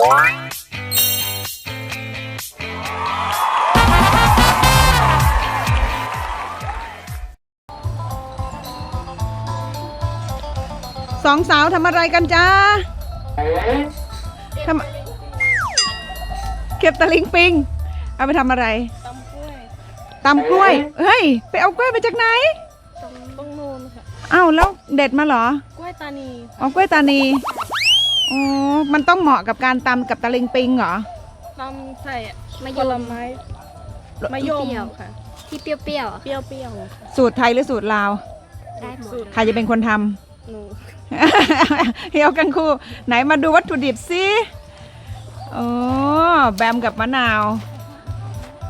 สองสาวทำอะไรกันจ้าทำเก็บตะลิงปิง เอาไปทำอะไรตำกล้วยตำกล้วย เฮ้ย ไปเอากล้วยมาจากไหนตรงตรงนูนค่ะอ้าวแล้วเด็ดมาเหรอ กล้วยตานี เอากล้วยตานี อ๋อมันต้องเหมาะกับการตำกับตะลิงปิงเหรอ ตำใส่มะผยลม ไม้ที่มะยมเปรี้ยว ค่ะ ที่เปรี้ยวๆอะเปรี้ยวๆค่ะสูตรไทยหรือสูตรลาว ได้หมดสูตรใครจะเป็นคนทหนูำเฮียวกันคู่ ไหนมาดูวัตถุดิบสิโอ้แบมกับมะนาว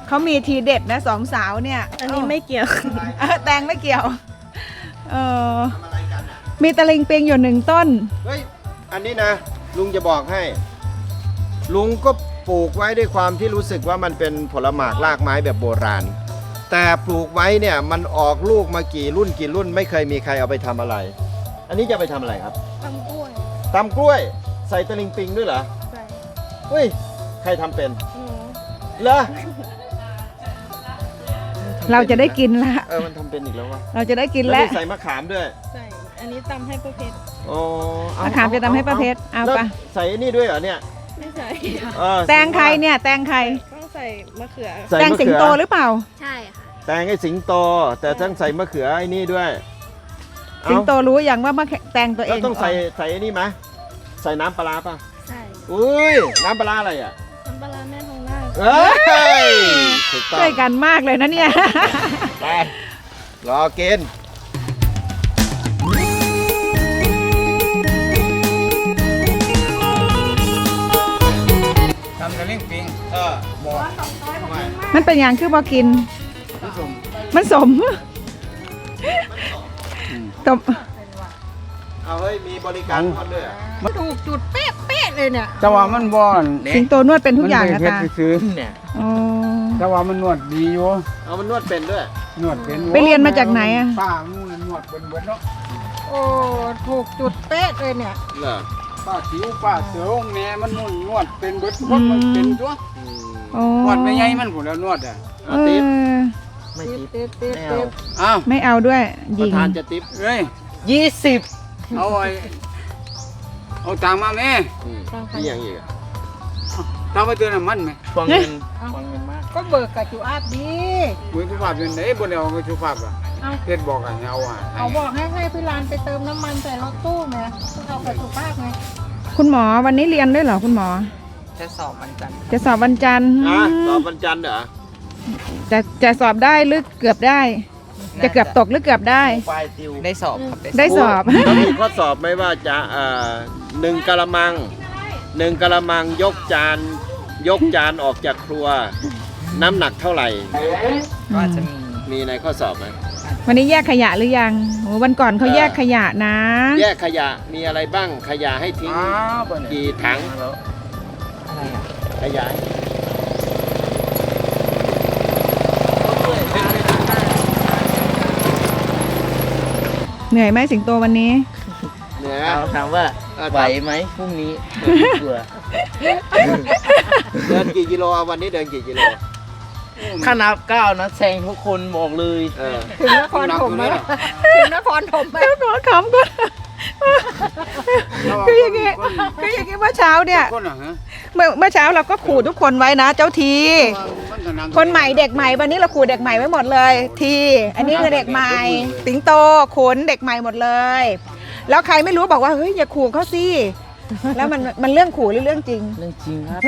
เขามีทีเด็ดนะสองสาวเนี่ยอันนี้ไม่เกี่ยว เออแตงไม่เกี่ยว เออมีตะลิงปิงอยู่หนึ่งต้น เฮ้ย อันนี้นะ ลุงจะบอกให้ ลุงก็ปลูกไว้ด้วยความที่รู้สึกว่ามันเป็นผลหมากรากไม้แบบโบราณ แต่ปลูกไว้เนี่ยมันออกลูกมากี่รุ่นกี่รุ่น ไม่เคยมีใครเอาไปทำอะไร อันนี้จะไปทำอะไรครับตำกล้วยตำกล้วย ใส่ตะลิงปิงด้วยเหรอใส่เฮ้ยใครทำเป็นหนูเหรอเราจะได้กินละ เออมันทำเป็นอีกแล้ววะเราจะได้กินแล้วแล้วนี่ใส่มะขามด้วย ใส่ อันนี้ตำให้ประเภท อ๋อเอมะขามจะทำให้ป้าเพชรเอาแล้วไปใส่ไอ้นี่ด้วยเหรอเนี่ยไม่ใส่เออแตงใครเนี่ยแตงใครต้องใส่มะเขือ ใส่แตงมะสิงเขือโตหรือเปล่า ใช่ค่ะ แตงให้สิงโต แต่ต้องใส่มะเขือไอ้นี่ด้วยสิงโตเอ้ารู้อย่างว่ามะแขแตงตัวเอแล้วงต้องใส่ใส่ไอ้นี่ไหมใส่น้ำปลาร้าป่ะใช่อุ้ยน้ำปลาร้าอะไรอะน้ำปลาร้าแม่ทองหน้าเอ้ยถูกต้องช่วยกันมากเลยนะเนี่ย ไปรอกิน มันเป็นอย่างคือบอกินผู้ชมมันสมตมเอาเฮ้ยมีบริการนวดด้วยเหรอถูกจุดเป๊ะเป๊ะเลยเนี่ยแต่ว่ามันบ่อนสิงโตนวดเป็นทุกอย่างมันะนไม่ตาเฮ็ดซื้อเนี่ยอ๋อแต่ว่ามันนวดดีอยู่เอามันนวดเป็นด้วย นวดเป็นไปเรียนมาจากไหนอะป้ามูนนวดเป็นเบิดเนาะโอ้ถูกจุดเป๊ะเลยเนี่ยเหรอ ป้าสิวป้าเสือองแม่มันนวดนวดเป็นเบิดคนมันเป็นตัวอืมโอ้นวดไม่ใหญ่มันพุ่นแล้วนวดอะเอเอาติ๊บอไม่ติ๊บไม่เอาอ้าวไม่เอาด้วยปยิระงธานจะติ๊บเอ้ยยี่สิบเอาไว้เอาตังค์มาแม่ที่ยังอีกอะตังค์ไปเตือนน้ำมันไหมฟองเงินฟองเงินมากก็เบิกกับจูอาบดีมือสุภาพเป็นไหนบ่ได้เอาไปสุภาพอะ เอาเฮ็ดบอกกันเอาอะเขาบอกให้ให้พี่ลานไปเติมน้ำมันใส่รถตู้ไงเอาไปสุภาพไงคุณหมอวันนี้เรียนด้วยเหรอคุณหมอ จะสอบวันจันทร์จะสอบวันจันทร์นะสอบวันจันทร์เหรอจะจะสอบได้หรือเกือบได้ จะเกือบตกหรือเกือบได้ ปลายติวได้สอบครับได้สอบได้สอบเขามีข้อสอบไหมว่าจะเอ่อหนึ่งกะละมังหนึ่งกะละมังยกจาน ยกจานออกจากครัว น้ำหนักเท่าไหร่ ก็อาจจะมีมีในข้อสอบไหม วันนี้แยกขยะหรือยังโอ้วันก่อนเขาแยกขยะนะ แยกขยะมีอะไรบ้างขยะให้ทิ้งอ้าวบ่เนี่ยกี่ถังอะไรอะขยะเหนื่อยไหมสิงโตวันนี้เนี่ยเราถามว่าเออไหวไหมพรุ่งนี้กลัวเดินกี่กิโลเอาวันนี้เดินกี่กิโล ถ้านับก้าวนะแซงทุกคนบอกเลยเออถึงนครถมไหมหนักถึงนครถมไหมนครขำก็คืออย่างงี้คืออย่างงี้เมื่อเช้าเนี่ยคนอะฮะเมื่อเมื่อเช้าเราก็ขู่ทุกคนไว้นะ เจ้าทีมันก็นั่งคนใหม่เด็กใหม่วันนี้เราขู่เด็กใหม่ไว้หมดเลย ที อันนี้คือเด็กใหม่สิงโตขุนเด็กใหม่หมดเลย แล้วใครไม่รู้บอกว่าเฮ้ยอย่าขู่เขาสิแล้วมันมันเรื่องขู่หรือเรื่องจริง เรื่องจริงครับ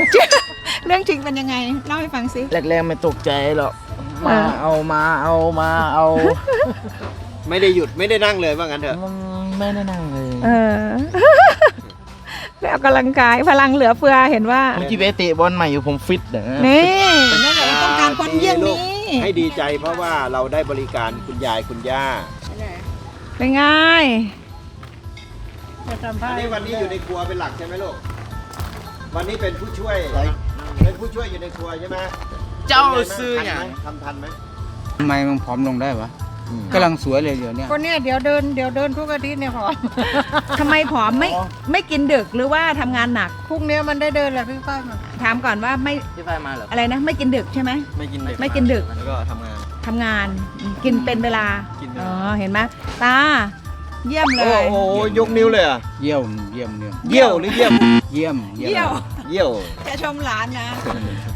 เรื่องจริงเป็นยังไงเล่าให้ฟังสิแรกๆไม่ตกใจหรอกมาอ่าเอามาเอามาเอาไม่ได้หยุดไม่ได้นั่งเลยว่างั้นเถอะมันไม่ได้นั่งเลยเออไปออกกำลังกายพลังเหลือเฟือเห็นว่าเมื่อกี้ไปเตะบอลใหม่อยู่ผมฟิตเด้อนี่นั่นแหละเราต้องการคนเยี่ยงนี้ให้ดีใจเพราะว่าเราได้บริการคุณยายคุณย่าเป็นไงอันนี้วันนี้อยู่ในครัวเป็นหลักใช่ไหมลูกวันนี้เป็นผู้ช่วย เป็นผู้ช่วยอยู่ในครัวใช่ไหมเจ้าซื้ออย่างทำทันไหมทำไมมึงผอมลงได้วะทอืมกำลังสวยเลยเดี๋ยวเนี้ยก็เนี่ยเดี๋ยวเดินเดี๋ยวเดินทุกอาทิตย์เนี่ยผอม ทำไมผอมไม่ไม่กินดึกหรือว่าทำงานหนัก พรุ่งนี้มันได้เดินแหละพี่ป้ายมาถามก่อนว่าไม่พี่ไฟมาเหรออะไรนะ ไม่กินดึกใช่ไหมไม่กินดึกไม่กินดึกแล้วก็ทำงานทำงานอืมกินเป็นเวลากินเป็นอ๋เวอลาเห็นไหมตา เยี่ยมเลโอ้ย โหยกนิ้วเลยเหรอะเยี่ยมเยี่ยมเยี่ยมเยี่ยวหรือเยี่ยมเยี่ยมเยี่ยวเยี่ยว จะชมหลานนะ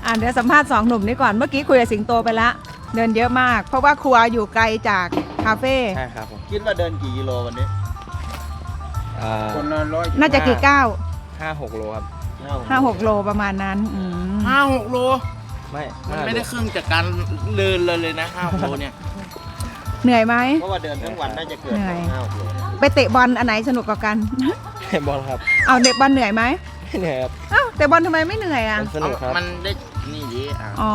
อ่าเดี๋ยวสัมภาษณ์สองหนุ่มนี้ก่อน เมื่อกี้คุยกับสิงโตไปละ เดินเยอะมาก เพราะว่าครัวอยู่ไกลจากคาเฟ่ ใช่ครับผมคิดว่าเดินกี่กิโลวันนี้คนละร้อยน่าจะกี่ก้าวห้าหกโลครับ ห้าหกโลประมาณนั้นอืมห้าหกโลไม่มันไม่ได้ครึ่งจากการเดินเลยเลยนะห้าหกโลเนี่ย เหนื่อยไหม เพราะว่าเดินทั้งวันน่าจะเกินเหนื่อย ห้ากิโลไปเตะบอลอันไหนสนุกกว่ากัน บอลครับเอาเด็กบอลเหนื่อยไหมเหนื่อยครับเอ้าเตะบอลทำไมไม่เหนื่อยอะ มันสนุกครับ มันได้นี่ดีอะอ๋อ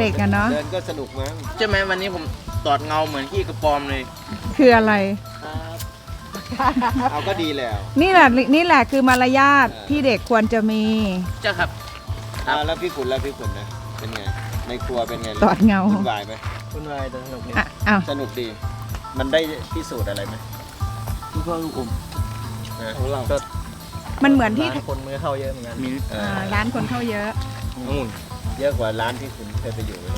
เด็กอะเนาะเดินก็สนุกมั้งใช่ไหมวันนี้ผมตอดเงาเหมือนขี้กระปอมเลยคืออะไร เอาก็ดีแล้วนี่แหละนี่แหละคือมารยาทที่เด็กควรจะมีเจ้าครับอ่าแล้วพี่ขุนแล้วพี่ขุนนะเป็นไงในครัวเป็นไงตอดเงา วุ่นวายไหม คุณวายแต่สนุกดีอะอ้าวสนุกดี มันได้พิสูจน์อะไรไหมทุกพ่อลูกอมนะของเราก็มันเหมือนที่ร้านคนมือเข้าเยอะเหมือนกันมีเออ่าอร้านคนเข้าเยอะนู่นเยอะกว่าร้านที่คุณเคยไปอยู่เลย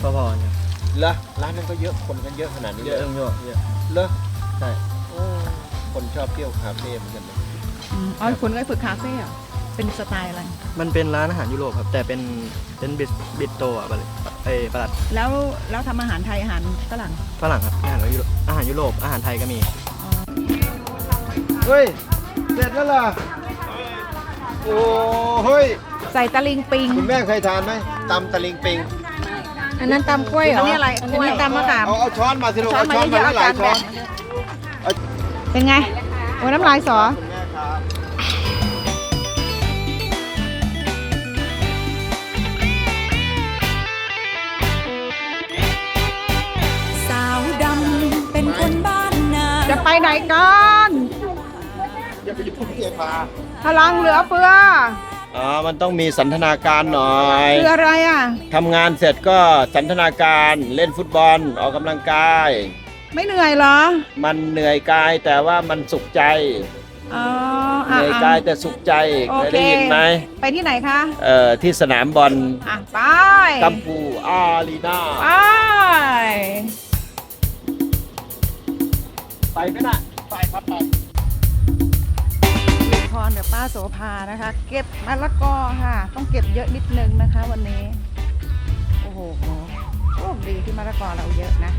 พอๆเนี่ยเหรอร้านนั้นก็เยอะคนกันเยอะขนาดนี้เยเลยอะเยอะเยอะ เหรอใช่ โอ้คนชอบเที่ยวคาเฟ่เหมือนกันนะอืมอ๋อคุณก็ฝึกคาเฟ่เหรอเป็นสไตล์อะไร มันเป็นร้านอาหารยุโรปครับ แต่เป็นเป็นบิสบิสโตอะไอ้ประหลัดแล้วแล้วทำอาหารไทยอาหารฝรั่งฝรั่งครับอาหารยุโรปอาหารยุโรปอาหารไทยก็มี เฮ้ย เสร็จแล้วเหรอโอ้เฮ้ย ใส่ตะลิงปิง คุณแม่เคยทานไหมตำตะลิงปิง อันนั้นตำกล้วยเหรออันนี้อะไรอันนี้ตำมะขาม เอาเอาช้อนมาสิลูกช้อนเอามาช้อนเยมาอะๆหเอาลาจายนช้แบ่อนงเป็นไงโอ้น้ำลายสอ จะไปไหนกันพลังเหลือเฟืออ๋อ มันต้องมีสันทนาการหน่อยคืออะไรอะทำงานเสร็จก็สันทนาการเล่นฟุตบอลออกกำลังกาย ไม่เหนื่อยเหรอ มันเหนื่อยกายแต่ว่ามันสุขใจอ๋อเหอะนื่อยอะกายแต่สุขใจโอเคยเค ได้ยินไหมไปที่ไหนคะเอ่อที่สนามบอลอะไปกัมพูอารีนา ไป ไปไหมน่ะไปครับไปลุงพรกับป้าโสภานะคะ เก็บมะละกอค่ะ ต้องเก็บเยอะนิดนึงนะคะวันนี้ โอ้โหโชคดีที่มะละกอเราเยอะนะ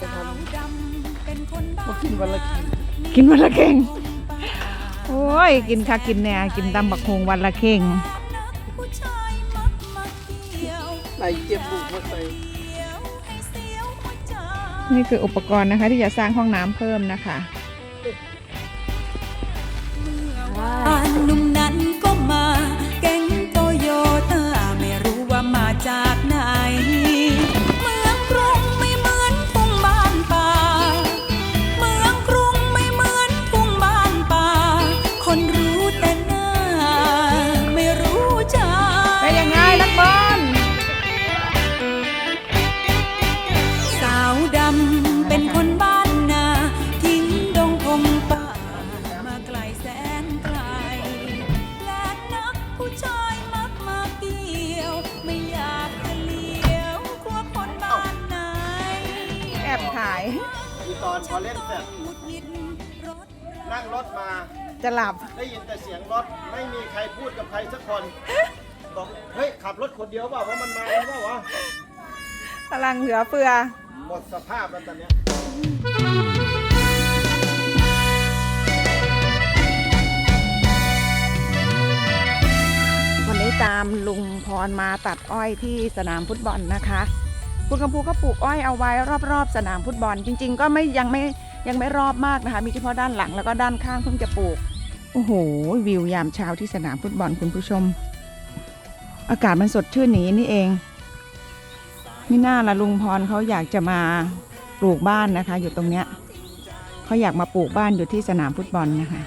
สาวดำเป็นคนบ้านกินวันละกินวันละเข่งโอ้ ยกินค่ะกินเนี่ยกินตำบักฮงวันละเข่งผู้ชายมักมาเกี่ยวไหนเก็บบุกมาใส่เกี่ยวให้เสียวหัวใจนี่คืออุปกรณ์นะคะที่จะสร้างห้องน้ำเพิ่มนะคะ เหลือเฟือ หมดสภาพแล้วตอนเนี้ยวันนี้ตามลุงพรมาตัดอ้อยที่สนามฟุตบอลนะคะ คุณกำพูก็ปลูกอ้อยเอาไว้รอบๆ สนามฟุตบอล จริง ๆ ก็ไม่ยังไม่ยังไม่รอบมากนะคะ มีเฉพาะด้านหลังแล้วก็ด้านข้างเพิ่งจะปลูก โอ้โห วิวยามเช้าที่สนามฟุตบอลคุณผู้ชม อากาศมันสดชื่นอย่างนี้นี่เอง นี่น่าละลุงพรเขาอยากจะมาปลูกบ้านนะคะ อยู่ตรงเนี้ยเขาอยากมาปลูกบ้านอยู่ที่สนามฟุตบอลนะคะ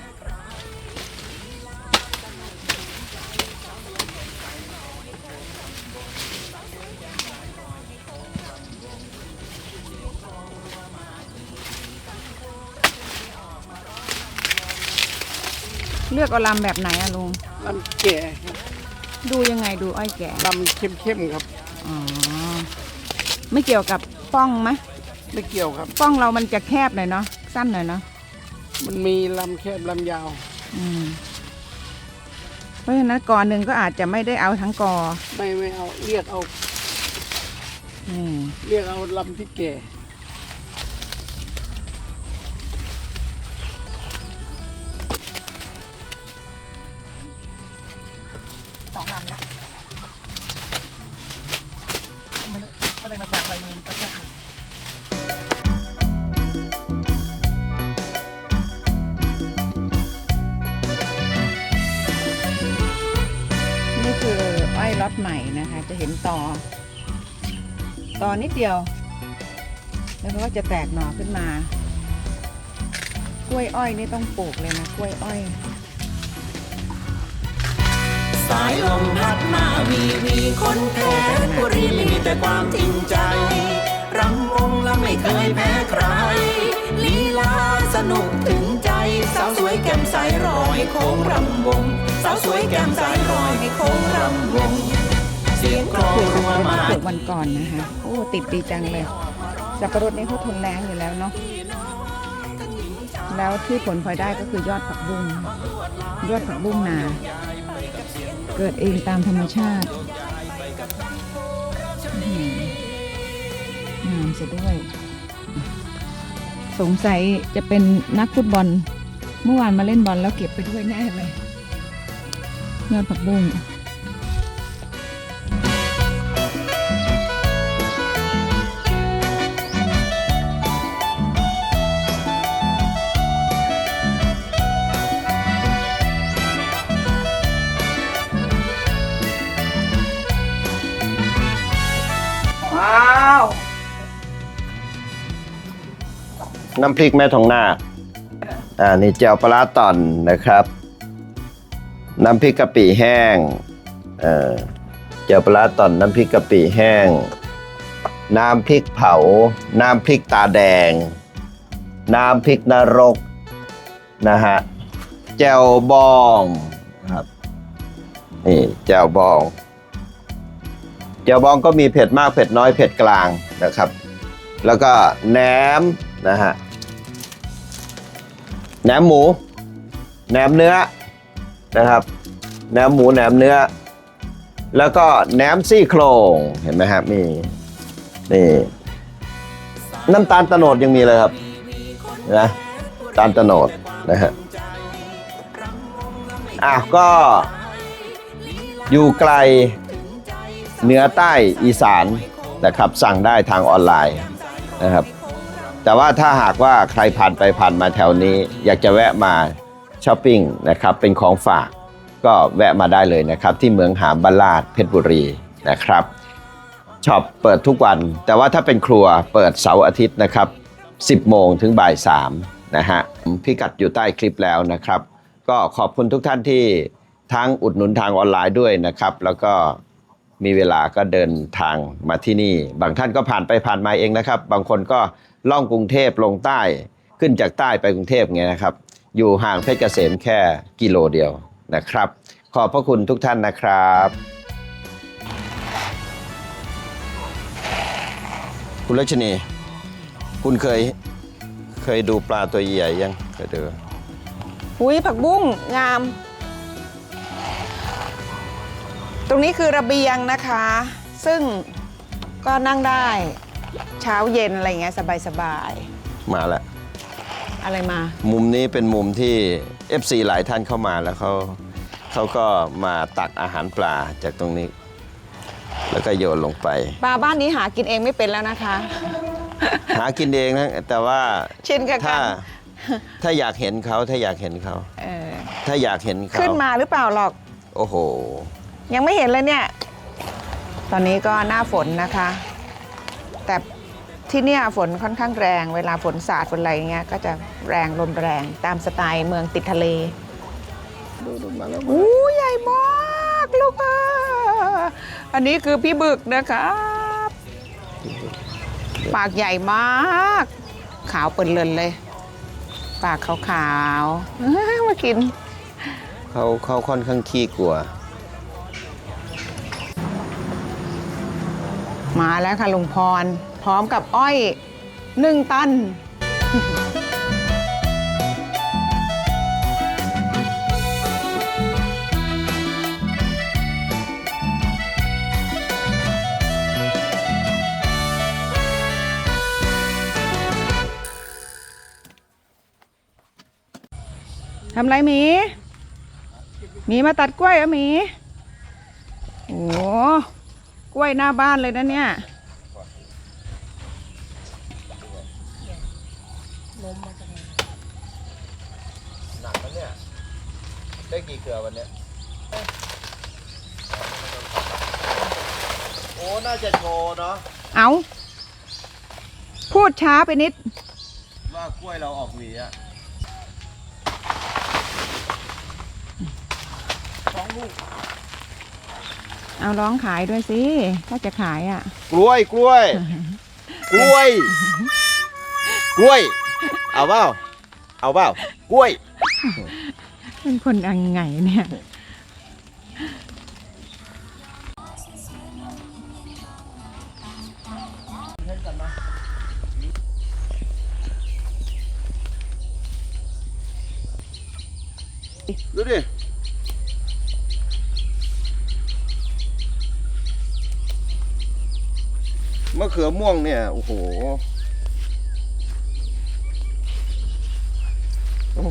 เลือกเอาลำแบบไหนอะลุงลำแก่ครับดูยังไงดูอ้อยแก่ลำเข้มๆครับ อ๋อ ไม่เกี่ยวกับป้องไหมไม่เกี่ยวครับ ป้องเรามันจะแคบหน่อยเนาะสั้นหน่อยเนาะมันมีลำแคบลำยาวอืมเพราะฉะนั้นกอหนึ่งก็อาจจะไม่ได้เอาทั้งกอไม่ไม่เอาเรียกเอา อืมเรียกเอาลำที่แก่ ตอนนิดเดียว แล้วก็จะแตกหน่อขึ้นมา กล้วยอ้อยนี่ต้องปลูกเลยนะกล้วยอ้อย สายลมพัดมาวีวีคนแพ้บุรีมีแต่ความจริงใจรำวงและไม่เคยแพ้ใครลีลาสนุกถึงใจ สาวสวยแก้มใสรอยโค้งรำวง สาวสวยแก้มใสรอยโค้งรำวง เสียงกลองรัวมาปลูกวันก่อนนะคะ โอ้ ติดดีจังเลย สับปะรดนี่เขาทนแรงอยู่แล้วเนาะ แล้วที่ผลพลอยได้ก็คือยอดผักบุ้ง ยอดผักบุ้งนา เกิดเองตามธรรมชาติงามเสียด้วย สงสัยจะเป็นนักฟุตบอล เมื่อวานมาเล่นบอลแล้วเก็บไปด้วยแน่เลย ยอดผักบุ้ง น้ำพริกแม่ทองนาอ่านี่เจียวปลาต่อนนะครับ น้ำพริกกะปิแห้งเอ่อเจียวปลาร้าต่อนน้ำพริกกะปิแห้ง น้ำพริกเผา น้ำพริกตาแดง น้ำพริกนรกนะฮะแจ่วบองครับนี่แจ่วบองแจ่วบองก็มีเผ็ดมากเผ็ดน้อยเผ็ดกลางนะครับ แล้วก็แหนม นะฮะแหนมหมูแหนมเนื้อนะครับแหนมหมูแหนมเนื้อ แล้วก็แหนมซี่โครงเห็นไหมครับมีนี่น้ำตาลตะโนดยังมีเลยครับนะตาลตะโนดนะฮะอะก็อยู่ไกลเหนือใต้อีสานนะครับสั่งได้ทางออนไลน์นะครับ แต่ว่าถ้าหากว่าใครผ่านไปผ่านมาแถวนี้ อยากจะแวะมาช้อปปิ้งนะครับเป็นของฝากก็แวะมาได้เลยนะครับ ที่เมืองหามบาลาดเพชรบุรีนะครับช็อปเปิดทุกวัน แต่ว่าถ้าเป็นครัวเปิดเสาร์อาทิตย์นะครับ 10 โมงถึงบ่าย3นะฮะพิกัดอยู่ใต้คลิปแล้วนะครับ ก็ขอบคุณทุกท่านที่ทั้งอุดหนุนทางออนไลน์ด้วยนะครับ แล้วก็มีเวลาก็เดินทางมาที่นี่ บางท่านก็ผ่านไปผ่านมาเองนะครับ บางคนก็ ล่องกรุงเทพลงใต้ขึ้นจากใต้ไปกรุงเทพไงนะครับ อยู่ห่างเพชรเกษมแค่กิโลเดียวนะครับ ขอบพระคุณทุกท่านนะครับ คุณรัชนี คุณเคยเคยดูปลาตัวใหญ่ยังเคยดูหุยผักบุ้งงาม ตรงนี้คือระเบียงนะคะ ซึ่งก็นั่งได้ เช้าเย็นอะไรเงี้ยสบายมาแล้ว ๆ อะไรมา มุมนี้เป็นมุมที่ FC หลายท่านเข้ามาแล้วเขาเขาก็มาตักอาหารปลาจากตรงนี้ แล้วก็โยนลงไป ปลาบ้านนี้หากินเองไม่เป็นแล้วนะคะ หากินเองนะแต่ว่าชินกับถ้าการถ้าอยากเห็นเขาถ้าอยากเห็นเขา เออถ้าอยากเห็นเขาขึ้นมาหรือเปล่าหรอก โอ้โห ยังไม่เห็นเลยเนี่ย ตอนนี้ก็หน้าฝนนะคะ แต่ที่เนี่ยฝนค่อนข้างแรงเวลาฝนสาดฝนอะไรเงี้ยก็จะแรงลมแรงตามสไตล์เมืองติดทะเลดูดูมาแล้วอู้ใหญ่มากลูกอะอันนี้คือพี่บึกนะครับปากใหญ่มาก ขาวเปิดเลินเลย ปากขาวๆมากิน เขาเขาค่อนข้างขี้กลัว มาแล้วค่ะลุงพร พร้อมกับอ้อยหนึ่งตัน ทำไรหมีหมีมาตัดกล้วยอะหมี โอ้ กล้วยหน้าบ้านเลยนะเนี่ยหนักนะเนี่ย ได้กี่เกลือวันเนี้ยโอ้ น่าจะโชว์เนาะ เอาพูดช้าไปนิด ว่ากล้วยเราออกหวีอะ เอาร้องขายด้วยสิถ้าจะขายอะ กล้วยกล้วย กล้วย กล้วย เอาเปล่าเอาเปล่ากล้วย เป็นคนยังไงเนี่ย เขือม่วงเนี่ยโอ้โหโอ้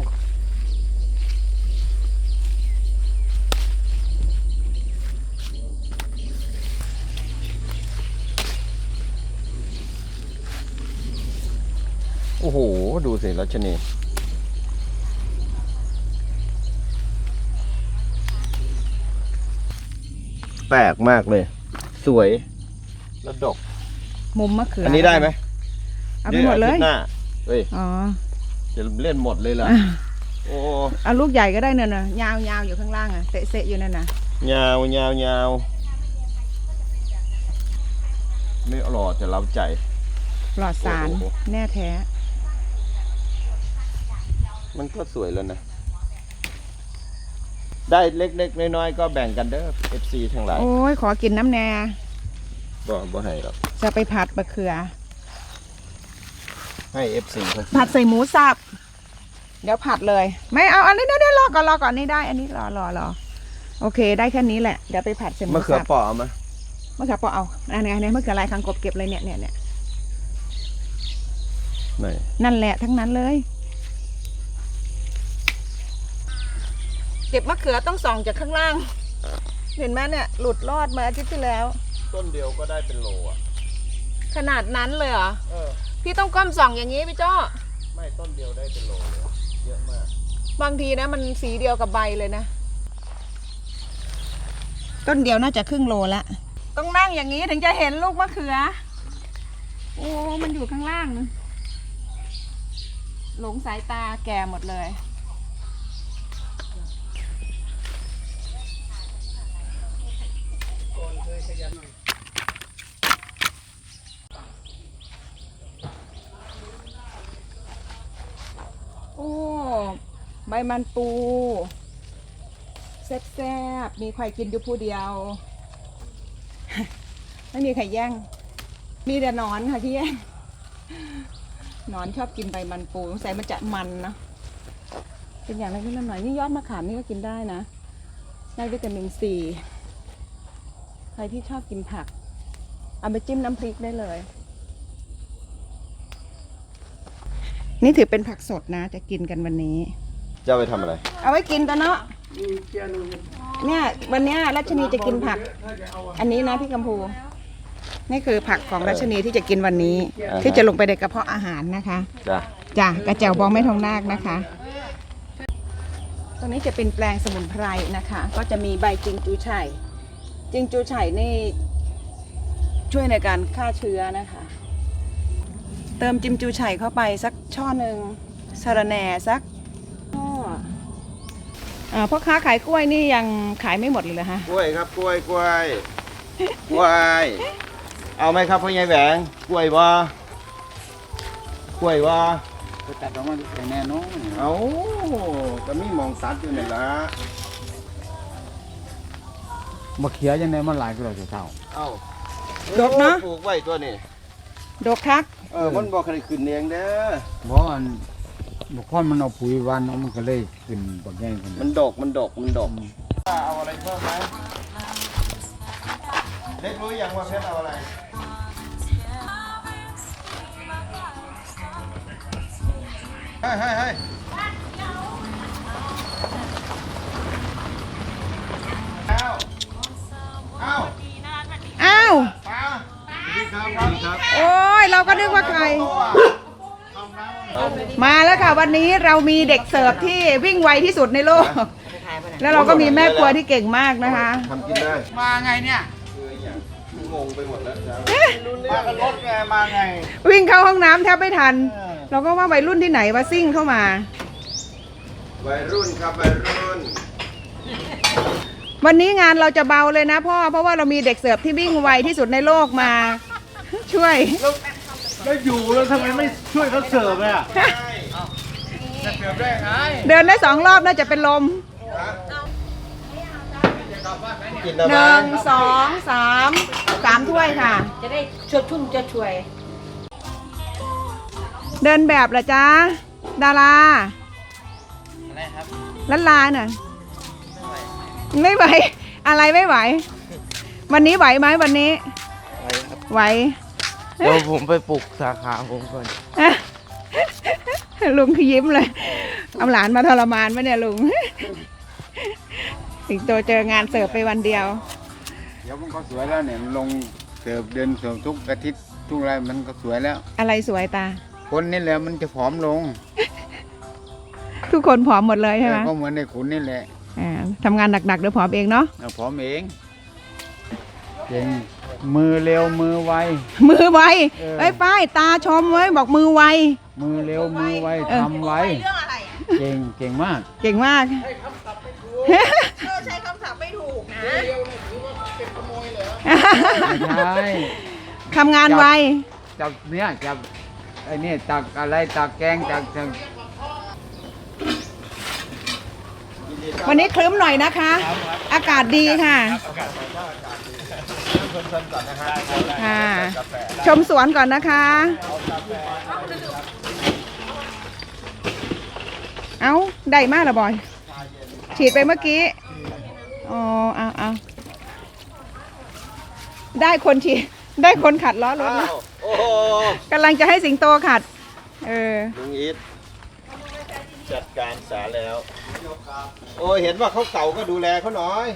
โอ้โห ดูสิรัชนีแปลกมากเลย สวย แล้วดก มุมมะเขืออัอันนี้ได้ไหมเอาไปหมดเลยอาทิตหน้าเฮ้ยอ๋อจะเล่นหมดเลยเหรอโอ้เอาลูกใหญ่ก็ได้เนี่ยนะยาวยาวๆอยู่ข้างล่างอะเตะๆอยู่นั่นน่ะยาวยาวยาวไม่หล่อแต่เราใจ ปลอดสารโอ้โห แน่แท้ มันก็สวยแล้วนะ ได้เล็กๆน้อยๆก็แบ่งกันเด้อ FC ทั้งหลาย โอ้ยขอกินน้ำแน่ บ่บ่ให้หรอกจะไปผัดมะเขือ ให้ FC เขาผัดใส่หมูสับ เดี๋ยวผัดเลย ไม่เอาอันนี้เดี๋ยวเดี๋ยวรอก่อนรอก่อนนี่ได้ อันนี้รอรอรอโอเค ได้แค่นี้แหละเดี๋ยวไปผัดใส่หมูมะเขือสับเปาะเอามา มะเขือเปราะเอาอันนี้อันนี้มะเขือลายคางกบเก็บเลยเนี่ยเนี่ยเนี่ยไหนนั่นแหละทั้งนั้นเลย เก็บมะเขือต้องส่องจากข้างล่าง เห็นไหมเนี่ยหลุดรอดมาอาทิตย์ที่แล้ว ต้นเดียวก็ได้เป็นโลอะ ขนาดนั้นเลยเหรอ เออ พี่ต้องก้มส่องอย่างนี้พี่จ้อไม่ต้นเดียวได้เป็นโลเลยอะเยอะมาก บางทีนะมันสีเดียวกับใบเลยนะ ต้นเดียวน่าจะครึ่งโลละ ต้องนั่งอย่างนี้ถึงจะเห็นลูกมะเขือ โอ้ มันอยู่ข้างล่างนะหลงสายตาแก่หมดเลยโอ้ ใบ มันปูแซ่บๆมีใครกินอยู่ผู้เดียว ไม่มีใครแย่ง มีแต่นอนค่ะที่แย่งนอนชอบกินใบมันปูสงสัยมันจะมันนะเป็นอย่างไรนิดหน่อยนี่ยอดมะขามนี่ก็กินได้นะได้วิตามินซีใครที่ชอบกินผัก เอาไปจิ้มน้ำพริกได้เลย นี่ถือเป็นผักสดนะจะกินกันวันนี้ จะเอาไปทำอะไร เอาไว้กินกันเนาะเนี่ยวันเนี้ยรัชนีจะกินผัก อันนี้นะพี่กัมพูนี่คือผักของรัชนีที่จะกินวันนี้ อ่าฮะ ที่จะลงไปในกระเพาะอาหารนะคะ จ้ะจ้ะกระเจียวบองแม่ทองนาคนะคะ ตรงนี้จะเป็นแปลงสมุนไพรนะคะ ก็จะมีใบจิงจูไฉ่จิงจูไฉ่นี่ช่วยในการฆ่าเชื้อนะคะ เติมจิมจูไฉ่เข้าไปสักช่อหนึ่งสะระแหน่สักช่อ อ่าพ่อค้าขายกล้วยนี่ยังขายไม่หมดเลยเหรอฮะกล้วยครับกล้วยกล้วยกล้วย เอาไหมครับพ่อใหญ่แหวงกล้วยบ่กล้วยบ่ไปตัดออกมาแต่แน่นอนเอาก็มีหมองสัตว์อยู่นี่ละมาเขียยังไงมันหลายก็เราจะเท่า เอาดกเนอะ ปลูกไว้ตัวนี้ดกคักเออมันบ่เคยขึ้นเองเด้อเพราะอัน บุคคลมันเอาปุ๋ยหวันเอามันก็เลยขึ้นบักแง่งขึ้น มันดกมันดกมันดกเอาอะไรเพิ่มไหมเล็กรู้ยังว่าเพชรเอาอะไรเฮ้ยเฮ้ยเฮ้ยเอาเอาอ้าวป้าดีครับดีครับ โอ้ย เราก็นึกว่าใคร มาแล้วค่ะวันนี้เรามีเด็กเสิร์ฟที่วิ่งไวที่สุดในโลก แล้วเราก็มีแม่ครัวที่เก่งมากนะคะ ทำกินได้ มาไงเนี่ยงงไปหมดแล้วจ้ะมากับรถไงมาไง วิ่งเข้าห้องน้ำแทบไม่ทัน เราก็ว่าวัยรุ่นที่ไหนมาซิ่งเข้ามา วัยรุ่นครับวัยรุ่น วันนี้งานเราจะเบาเลยนะพ่อเพราะว่าเรามีเด็กเสิร์ฟที่วิ่งไวที่สุดในโลกมา ช่วย แล้ว อยู่แล้วทำไมไม่ช่วยเขาเสิร์ฟอะเดินได้สองรอบน่าจะเป็นลมกินหอะไรนึ่งสองสามสามถ้วยค่ะ จะได้ช่วยชุ่มจะช่วย เดินแบบเหรอจ๊ะ ดาราอะไรครับลันลาน่ะไม่ไหว อะไรไม่ไหว วันนี้ไหวไหมวันนี้อะไรครับไหว เดี๋ยวผมไปปลุกสาขาผมก่อนอะลุงคือยิ้มเลย เอาหลานมาทรมานไหมเนี่ยลุง สิงโตเจองานเสิร์ฟไปวันเดียว เดี๋ยวมันก็สวยแล้วเนี่ยมันลงเสิร์ฟเดินเสิร์ฟทุกอาทิตย์ทุกอะไรมันก็สวยแล้ว อะไรสวยตา คนนี่แหละมันจะผอมลงทุกคนผอมหมดเลยใช่ไหมก็เหมือนในขุนนี่แหละอ่าทำงานหนักๆเดี๋ยวผอมเองเนาะเอาผอมเองเก่ง มือเร็วมือไว มือไวเออ ไอ้ยป้ายตาชมไว้บอกมือไว มือเร็วมือไวเออ ทำไวเก่งเก่งมาก เก่งมากไม่ใช่ทำงานไว จับเนี่ยจับไอ้นี่ตักอะไรตักแกงตักตักวันนี้คลึ้มหน่อยนะคะ อากาศดีค่ะ ค่ะชมสวนก่อนนะคะเอาได้มากละบอย ฉีดไปเมื่อกี้ อ๋อเอาเอาได้คนฉีดได้คนขัดล้อรถแล้วโอ้โหกำลังจะให้สิงโตขัด เออ ลุงอีทจัดการสาแล้ว โอ้ยเห็นว่าเขาเก่าก็ดูแลเขาหน่อย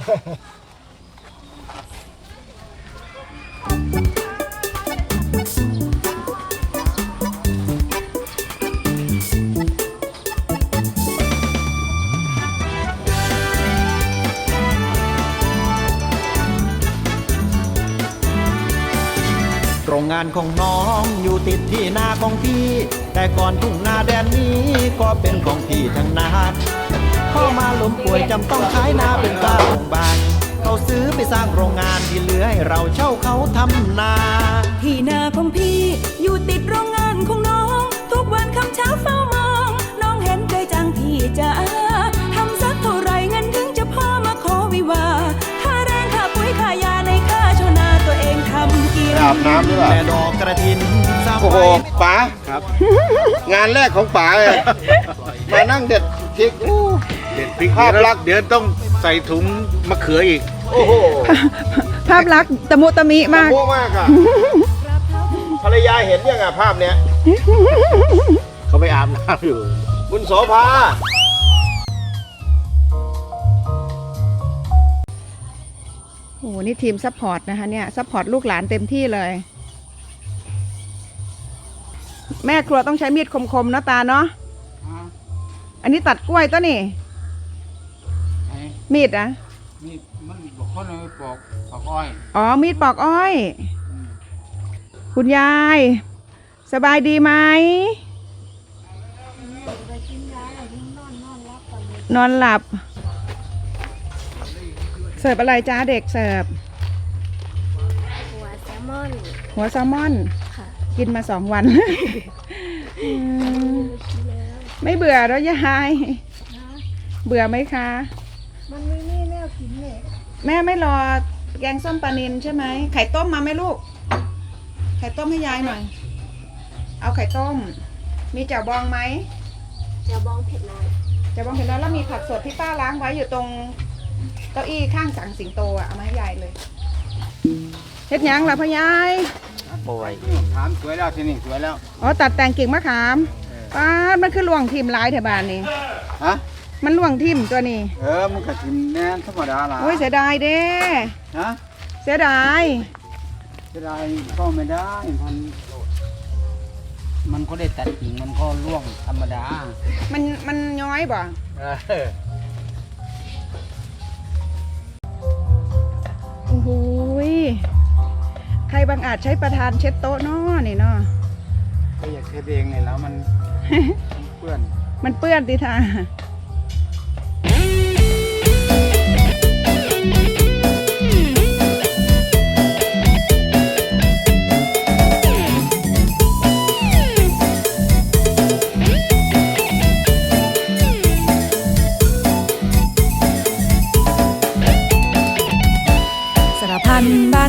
รงงานของน้องอยู่ติดที่นาของพี่ แต่ก่อนทุ่งนาแดนนี้ก็เป็นของพี่ทั้งนาพ่อมาล้มป่วยจำต้องขายนาเป็นตาโรงพยาบาลเขาซื้อไปสร้างโรงงานที่เหลือให้เราเช่าเขาทำนา ที่นาของพี่อยู่ติดโรงงานของ อาบน้ำด้วยแม่ดอกกระถินสร้างโอ้โหไว้ป๋าครับ งานแรกของป๋าเลยมานั่งเด็ดพริกอู้ เด็ดพริกภาพลักษณ์ เดี๋ยวต้องใส่ถุงมะเขืออีก โอ้โหภาพลักษณ์ตะมุตะมิมากโม้มากอะภรรยาเห็นยังอะภาพเนี้ยเขาไปอาบน้ำอยู่บุญโสภา อ้โหนี่ทีมซัพพอร์ตนะคะเนี่ยซัพพอร์ตลูกหลานเต็มที่เลย แม่ครัวต้องใช้มีดคมๆเนาะตาเนาะอันนี้ตัดกล้วยต้นนี่ มีดนะนี่มันบอกเขาเลยปอกปอกอ้อย อ๋อ มีดปอกอ้อย คุณยาย สบายดีไหม นอนหลับเสิร์ฟอะไรจ้าเด็กเสิร์ฟหัวแซลมอนหัวแซลมอน ค่ะกินมาสองวัน อืมไม่เบื่อแล้วยายเบื่อไหมคะ มันไม่นี่แนวกินเนี่ยแม่ไม่รอแกงส้มปลานินใช่ไหมไข่ต้มมาไหมลูก ไข่ต้มให้ยายหน่อย เอาไข่ต้ม มีแจ่วบองไหมเจียวบองเผ็ดน้อยแจ่วบองเห็นแล้วแล้วมีผักสดที่ป้าล้างไว้อยู่ตรง เก้าอี้ข้างสังสิงโตอะเอามาให้ยายเลยเฮ็ดหยังล่ะพ่อยายโบไหวถามสวยแล้วทีนี้สวยแล้ว อ๋อตัดแต่งกิ่งมะขามป้าดมันคือหลวงทิมหลายแถวบ้านนี่ฮะ มันหลวงทิมตัวนี้เออมันก็ทิมแน่นธรรมดาล่ะโอ้ยเสียดายเด้ฮะเสียดายจะได้ก็ไม่ได้มันมันก็ได้ตัดกิ่งมันก็ร่วงธรรมดา มันมันย้อยบ่เออ ใครบางอาจใช้ประธานเช็ดโต๊ะเนาะนี่เนาะก็อยากเทเองเนี่ยแล้วมันมัน เปื้อน มันเปื้อนดิท่า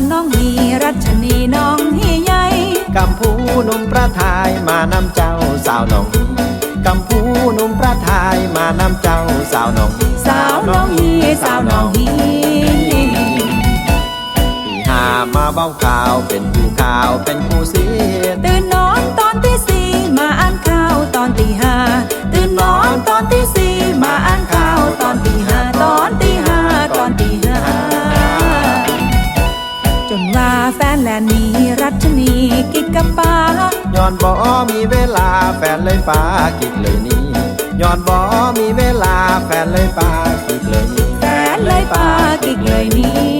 นบ้านน้องฮีรัชนีน้องฮีใหญ่กำพูหนุ่มประทายมานำเจ้าสาวหนองกำพูหนุ่มประทายมานำเจ้าสาวหนองสาวน้องฮีสาวน้องฮีปีหามาเบ้าข่าวเป็นผู้ข่าวเป็นผู้เสียดตื่นนอนตอนที่สี่มาอ่านข่าวตอนตีห้าตื่นนอนตอนที่สี่มาอ่านข่าว อนบ่มีเวลาแฟนเลยปากิดเลยนี่ย้อนบ่มีเวลาแฟนเลยปากิดเลยนี่แฟนเลยปากิดเลยนี้